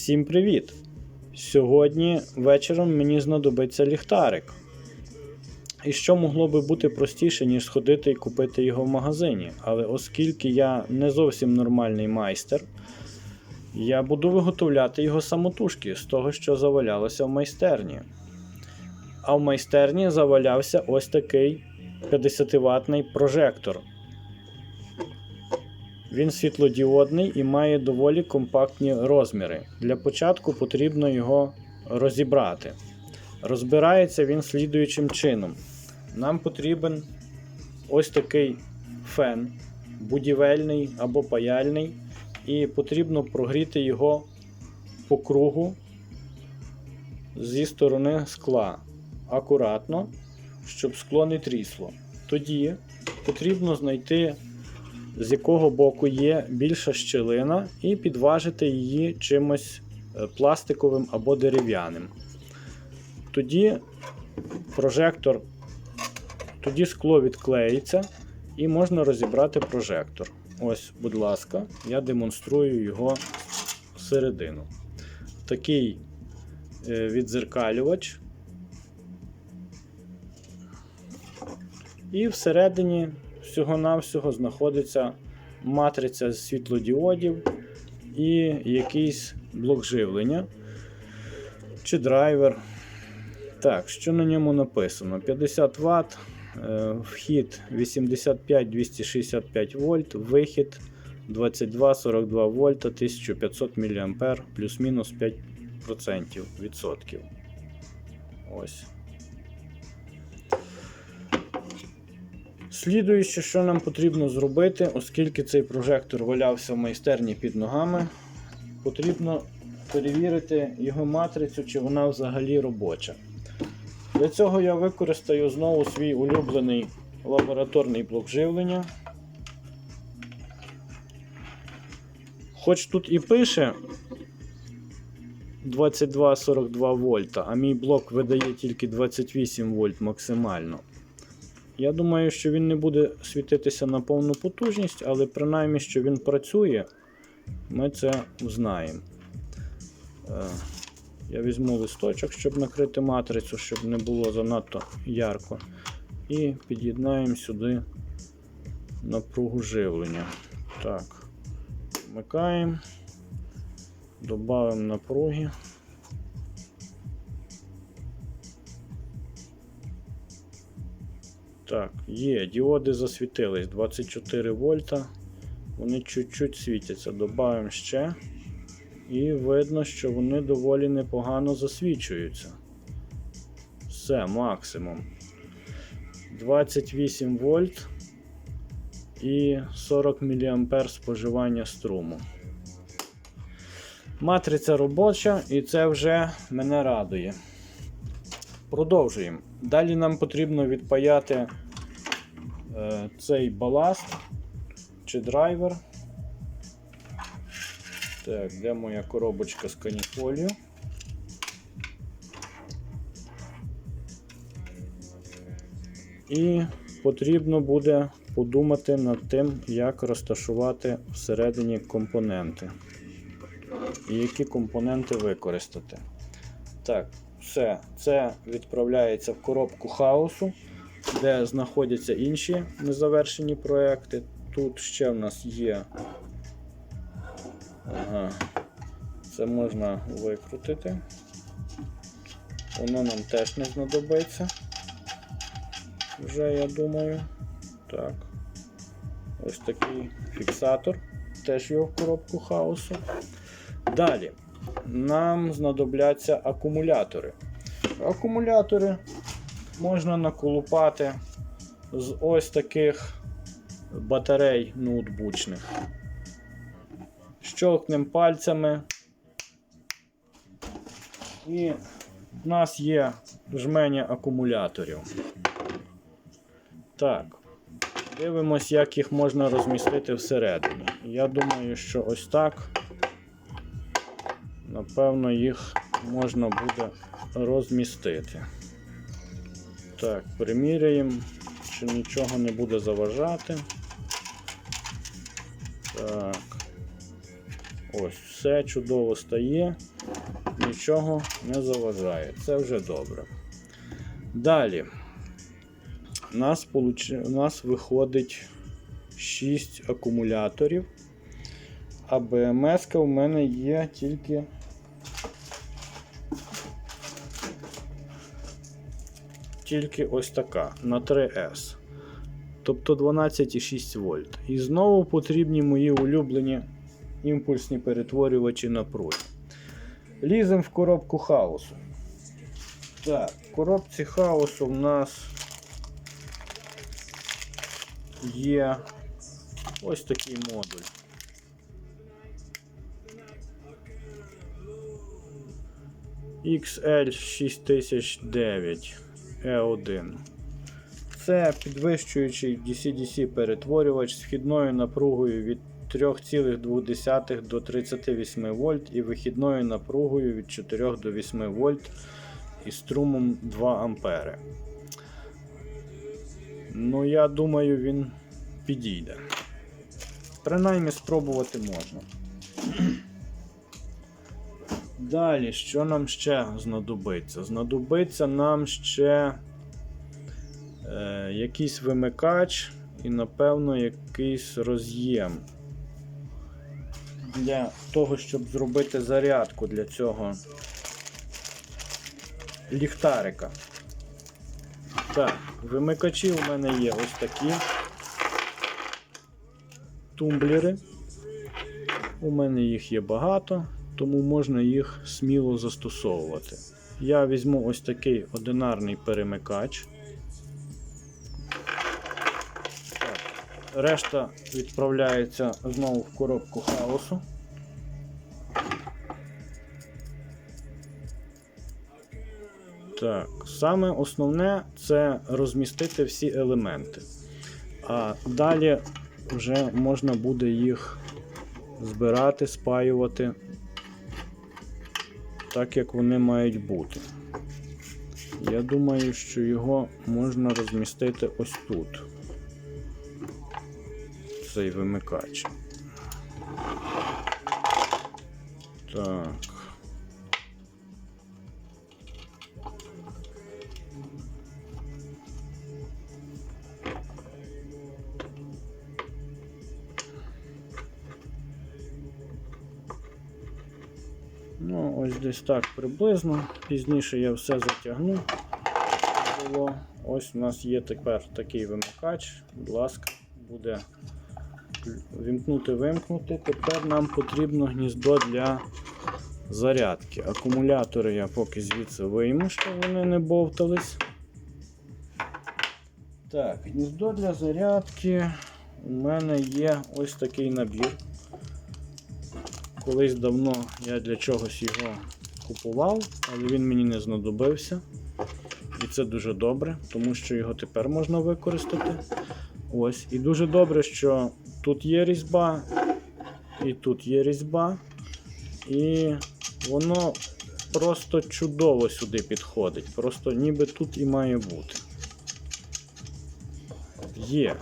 Всім привіт! Сьогодні вечором мені знадобиться ліхтарик. І що могло би бути простіше, ніж сходити і купити його в магазині. Але оскільки я не зовсім нормальний майстер, я буду виготовляти його самотужки з того, що завалялося в майстерні. А в майстерні завалявся ось такий 50-ваттний прожектор. Він світлодіодний і має доволі компактні розміри. Для початку потрібно його розібрати. Розбирається він слідуючим чином. Нам потрібен ось такий фен, будівельний або паяльний, і потрібно прогріти його по кругу зі сторони скла. Акуратно, щоб скло не трісло. Тоді потрібно знайти з якого боку є більша щілина, і підважити її чимось е, пластиковим або дерев'яним. Тоді прожектор, тоді скло відклеїться і можна розібрати прожектор. Ось, будь ласка, я демонструю його всередину. Такий е, відзеркалювач. І всередині всього-навсього знаходиться матриця з світлодіодів і якийсь блок живлення чи драйвер. Так, що на ньому написано? 50 Вт, е, вхід 85-265 вольт, вихід 22-42 вольта, 1500 мА, плюс-мінус 5% відсотків. Ось. Слідуюче, що нам потрібно зробити, оскільки цей прожектор валявся в майстерні під ногами, потрібно перевірити його матрицю, чи вона взагалі робоча. Для цього я використаю знову свій улюблений лабораторний блок живлення. Хоч тут і пише 22-42 вольта, а мій блок видає тільки 28 вольт максимально. Я думаю, що він не буде світитися на повну потужність, але принаймні, що він працює, ми це знаємо. Е, Я візьму листочок, щоб накрити матрицю, щоб не було занадто ярко. І під'єднаємо сюди напругу живлення. Так, вмикаємо, додаємо напруги. Так, є, діоди засвітились 24 вольта. Вони чуть-чуть світяться. Добавимо ще. І видно, що вони доволі непогано засвічуються. Все, максимум. 28 вольт і 40 мА споживання струму. Матриця робоча, і це вже мене радує. Продовжуємо. Далі нам потрібно відпаяти е, цей баласт чи драйвер. Так, де моя коробочка з каніфолію? І потрібно буде подумати над тим, як розташувати всередині компоненти. І які компоненти використати. Так, все, це відправляється в коробку хаосу, де знаходяться інші незавершені проекти. Тут ще в нас є. Ага. Це можна викрутити. Воно нам теж не знадобиться. Вже я думаю. Так. Ось такий фіксатор. Теж його в коробку хаосу. Далі нам знадобляться акумулятори. Акумулятори можна наколупати з ось таких батарей ноутбучних. Щелкнемо пальцями. І в нас є жменя акумуляторів. Так. Дивимось, як їх можна розмістити всередині. Я думаю, що ось так. Напевно, їх можна буде розмістити. Так, приміряємо, чи нічого не буде заважати. Так. Ось, все чудово стає, нічого не заважає. Це вже добре. Далі. У нас, у нас виходить 6 акумуляторів. А БМС в мене є тільки. Тільки ось така на 3С. Тобто 12,6 вольт. І знову потрібні мої улюблені імпульсні перетворювачі напруги. Ліземо в коробку хаосу. Так, в коробці хаосу в нас є ось такий модуль. XL6009 E1. Це підвищуючий DC-DC перетворювач з вхідною напругою від 3,2 до 38 вольт і вихідною напругою від 4 до 8 вольт і струмом 2 ампери. Ну, я думаю, він підійде. Принаймні спробувати можна. Далі, що нам ще знадобиться? Знадобиться нам ще е, якийсь вимикач і, напевно, якийсь роз'єм. Для того, щоб зробити зарядку для цього ліхтарика. Так, вимикачі у мене є ось такі тумблери. У мене їх є багато, тому можна їх сміло застосовувати. Я візьму ось такий одинарний перемикач. Так. Решта відправляється знову в коробку хаосу. Так, саме основне це розмістити всі елементи. А далі вже можна буде їх збирати, спаювати так, як вони мають бути. Я думаю, що його можна розмістити ось тут. Цей вимикач. Так. Ось десь так приблизно. Пізніше я все затягну. Ось у нас є тепер такий вимикач. Будь ласка, буде вімкнути, вимкнути. Тепер нам потрібно гніздо для зарядки. Акумулятори я поки звідси вийму, щоб вони не бовтались. Так, гніздо для зарядки. У мене є ось такий набір. Колись давно я для чогось його купував, але він мені не знадобився. І це дуже добре, тому що його тепер можна використати. Ось. І дуже добре, що тут є різьба, і тут є різьба. І воно просто чудово сюди підходить. Просто ніби тут і має бути. Є.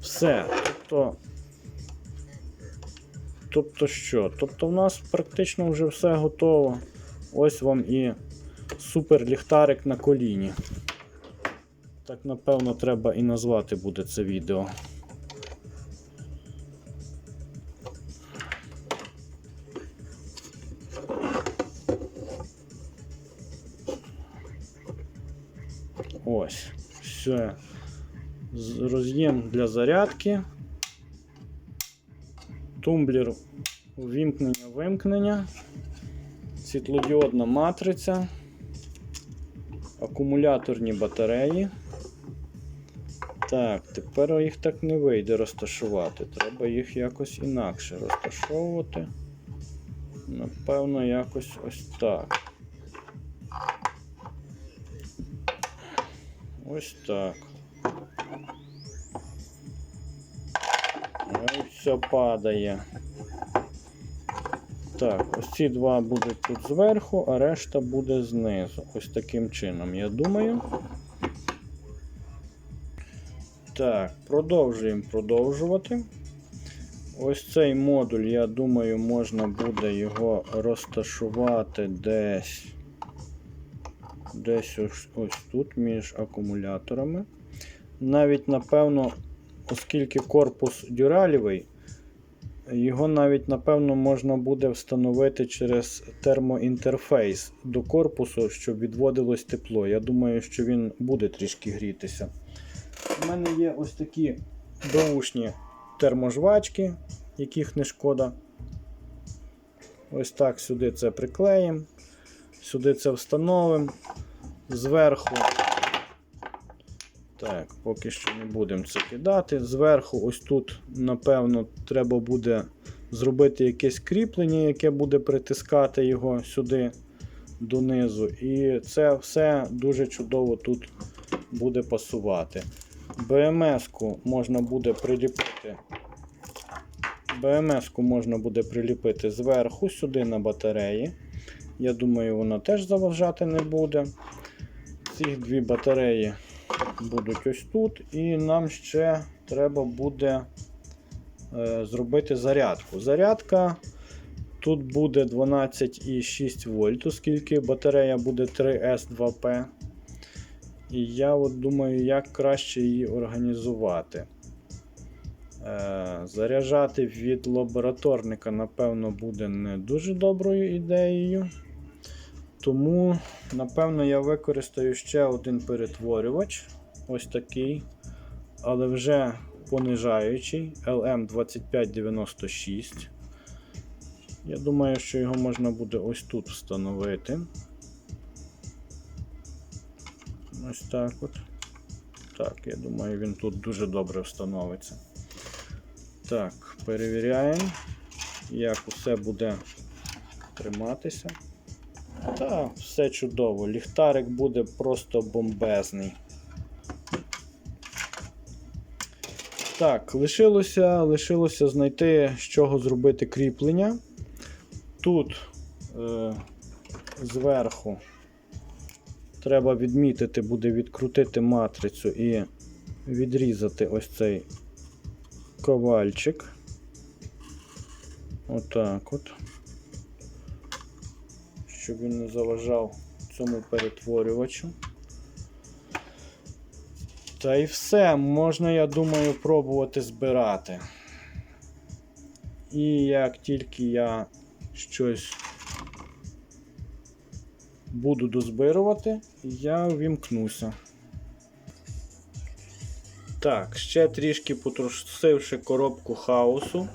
Все. Тобто. Тобто що? Тобто в нас практично вже все готово. Ось вам і супер ліхтарик на коліні. Так, напевно, треба і назвати буде це відео. Ось. Все. Роз'єм для зарядки. Тумблер увімкнення вимкнення, світлодіодна матриця, акумуляторні батареї. Так, тепер їх так не вийде розташувати. Треба їх якось інакше розташовувати. Напевно, якось ось так. Ось так. Все падає. Так, ось ці два будуть тут зверху, а решта буде знизу. Ось таким чином, я думаю. Так, продовжуємо продовжувати. Ось цей модуль, я думаю, можна буде його розташувати десь. Десь ось, ось тут між акумуляторами. Навіть, напевно, оскільки корпус дюралівий, його навіть, напевно, можна буде встановити через термоінтерфейс до корпусу, щоб відводилось тепло. Я думаю, що він буде трішки грітися. У мене є ось такі доушні терможвачки, яких не шкода. Ось так сюди це приклеїмо, сюди це встановимо. Зверху. Так, поки що не будемо це кидати. Зверху, ось тут, напевно, треба буде зробити якесь кріплення, яке буде притискати його сюди донизу. І це все дуже чудово тут буде пасувати. БМС-ку можна буде приліпити. БМС-ку можна буде приліпити зверху сюди на батареї. Я думаю, вона теж заважати не буде. Ці дві батареї будуть ось тут, і нам ще треба буде е, зробити зарядку. Зарядка тут буде 12,6 вольт, оскільки батарея буде 3S2P. І я от думаю, як краще її організувати. Е, заряджати від лабораторника, напевно, буде не дуже доброю ідеєю. Тому, напевно, я використаю ще один перетворювач. Ось такий. Але вже понижаючий LM2596. Я думаю, що його можна буде ось тут встановити. Ось так от. Так, я думаю, він тут дуже добре встановиться. Так, перевіряємо, як усе буде триматися. Так, все чудово. Ліхтарик буде просто бомбезний. Так, лишилося, лишилося знайти, з чого зробити кріплення. Тут е, зверху треба відмітити, буде відкрутити матрицю і відрізати ось цей ковальчик. Отак от. Щоб він не заважав цьому перетворювачу. Та і все, можна, я думаю, пробувати збирати. І як тільки я щось буду дозбирувати, я ввімкнуся. Так, ще трішки потрусивши коробку хаосу.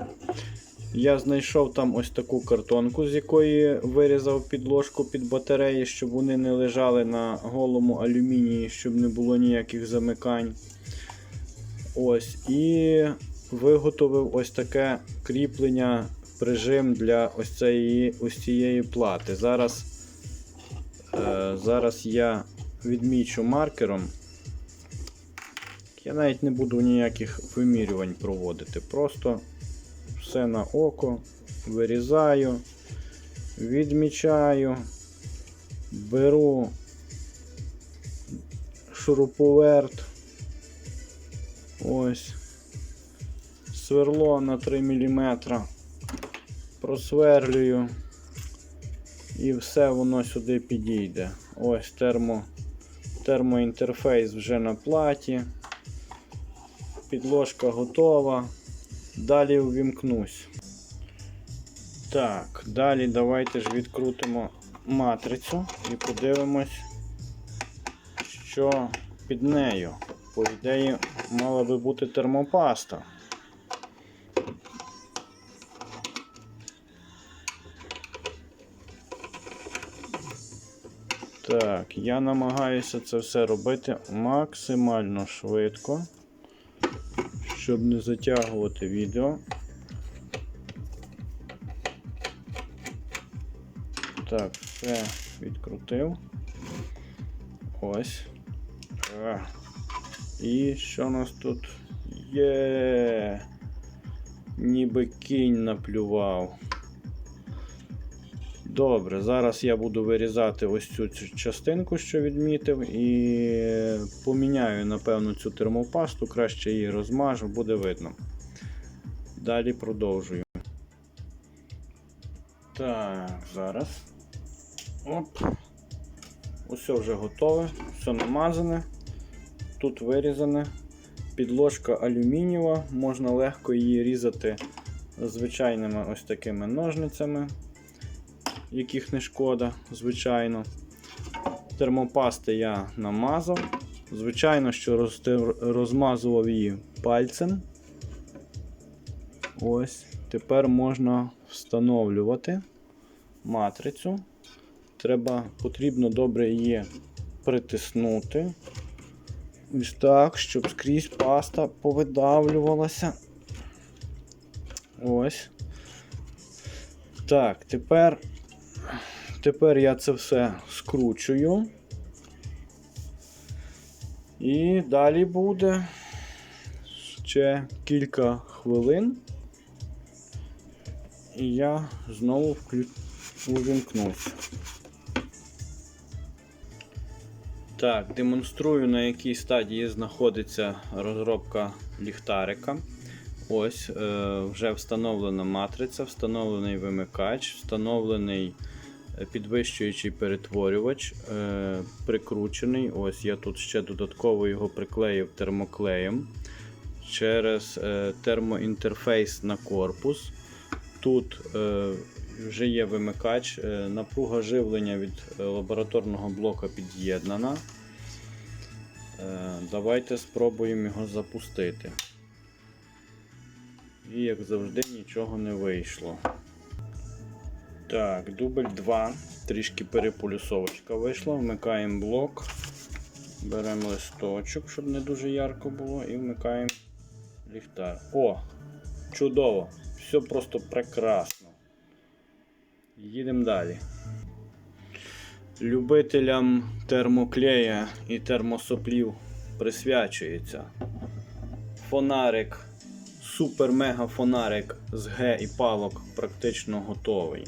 Я знайшов там ось таку картонку, з якої вирізав підложку під батареї, щоб вони не лежали на голому алюмінії, щоб не було ніяких замикань. Ось, І виготовив ось таке кріплення, прижим для ось цієї, ось цієї плати. Зараз, е, Зараз я відмічу маркером. Я навіть не буду ніяких вимірювань проводити. Просто все на око, вирізаю, відмічаю, беру шуруповерт. Ось, сверло на 3 мм, просверлюю і все воно сюди підійде. Ось термо, термоінтерфейс вже на платі. Підложка готова. Далі увімкнусь. Так, далі давайте ж відкрутимо матрицю і подивимось, що під нею. По ідеї, мала би бути термопаста. Так, я намагаюся це все робити максимально швидко щоб не затягувати відео. Так, все відкрутив. Ось. А. І що у нас тут є? Ніби кінь наплював. Добре, зараз я буду вирізати ось цю частинку, що відмітив, і поміняю, напевно, цю термопасту, краще її розмажу, буде видно. далі продовжую. Так, зараз. Оп. Усе вже готове, все намазане. Тут вирізане. Підложка алюмінієва, можна легко її різати звичайними ось такими ножницями, яких не шкода, звичайно. Термопасти я намазав. Звичайно, що розмазував її пальцем. Ось. Тепер можна встановлювати матрицю. Треба, потрібно добре її притиснути. Ось так, щоб скрізь паста повидавлювалася. Ось. Так, тепер, тепер я це все скручую. І далі буде ще кілька хвилин. І я знову вклю... Так, демонструю на якій стадії знаходиться розробка ліхтарика. Ось е, вже встановлена матриця, встановлений вимикач, встановлений підвищуючий перетворювач, е, прикручений. Ось я тут ще додатково його приклеїв термоклеєм через е, термоінтерфейс на корпус. Тут е, вже є вимикач, напруга живлення від лабораторного блока під'єднана. Давайте спробуємо його запустити. І як завжди нічого не вийшло. Так, дубль 2. Трішки переполюсовочка вийшла. Вмикаємо блок. Беремо листочок, щоб не дуже ярко було, і вмикаємо ліхтар. О! Чудово! Все просто прекрасно. Їдемо далі. Любителям термоклея і термосоплів присвячується фонарик, супер-мега фонарик з Г і палок практично готовий.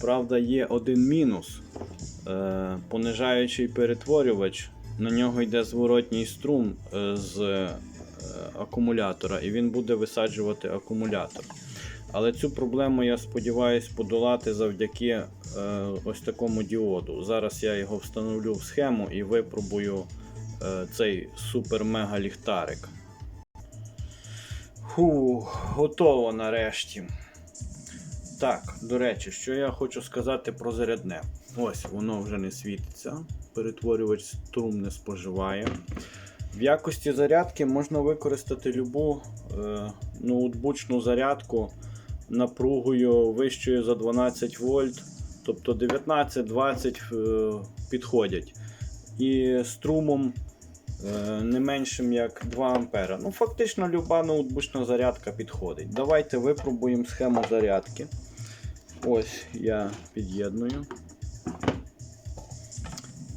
Правда, є один мінус. Е, понижаючий перетворювач, на нього йде зворотній струм е, з е, акумулятора, і він буде висаджувати акумулятор. Але цю проблему я сподіваюся подолати завдяки ось такому діоду. Зараз я його встановлю в схему і випробую цей супер-мега ліхтарик. Фу, готово нарешті. Так, до речі, що я хочу сказати про зарядне. Ось воно вже не світиться. Перетворювач струм не споживає. В якості зарядки можна використати любу е, ноутбучну зарядку напругою вищою за 12 вольт, тобто 19-20 е, підходять. І струмом е, не меншим як 2 ампера. Ну, фактично люба ноутбучна зарядка підходить. Давайте випробуємо схему зарядки. Ось я під'єдную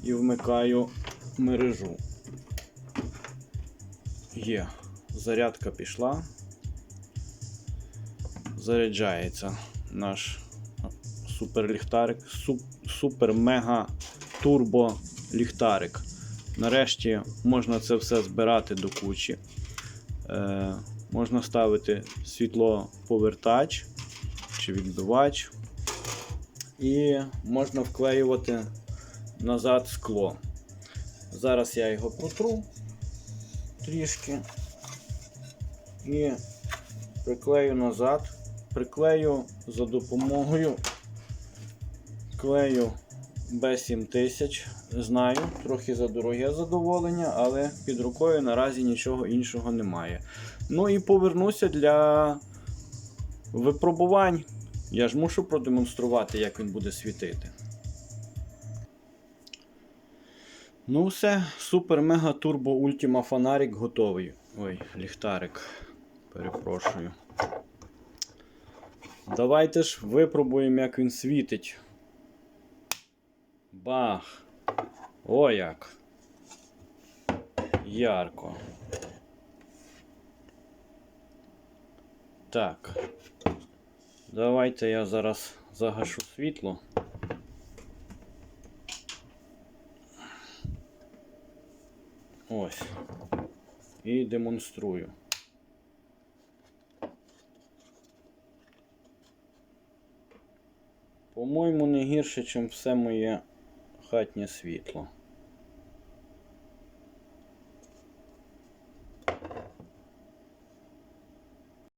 і вмикаю мережу. Є, зарядка пішла. Заряджається наш супер ліхтарик, супер мега турбо ліхтарик. Нарешті можна це все збирати до кучі. Е, можна ставити світлоповертач чи відбивач. І можна вклеювати назад скло. Зараз я його протру трішки і приклею назад. Приклею за допомогою клею B7000. Знаю, трохи за дороге задоволення, але під рукою наразі нічого іншого немає. Ну і повернуся для випробувань. Я ж мушу продемонструвати, як він буде світити. Ну все, супер мега турбо ультима фонарик готовий. Ой, ліхтарик. Перепрошую. Давайте ж випробуємо, як він світить. Бах! О як! Ярко. Так. Давайте я зараз загашу світло. Ось. І демонструю. По-моєму, не гірше, ніж все моє хатнє світло.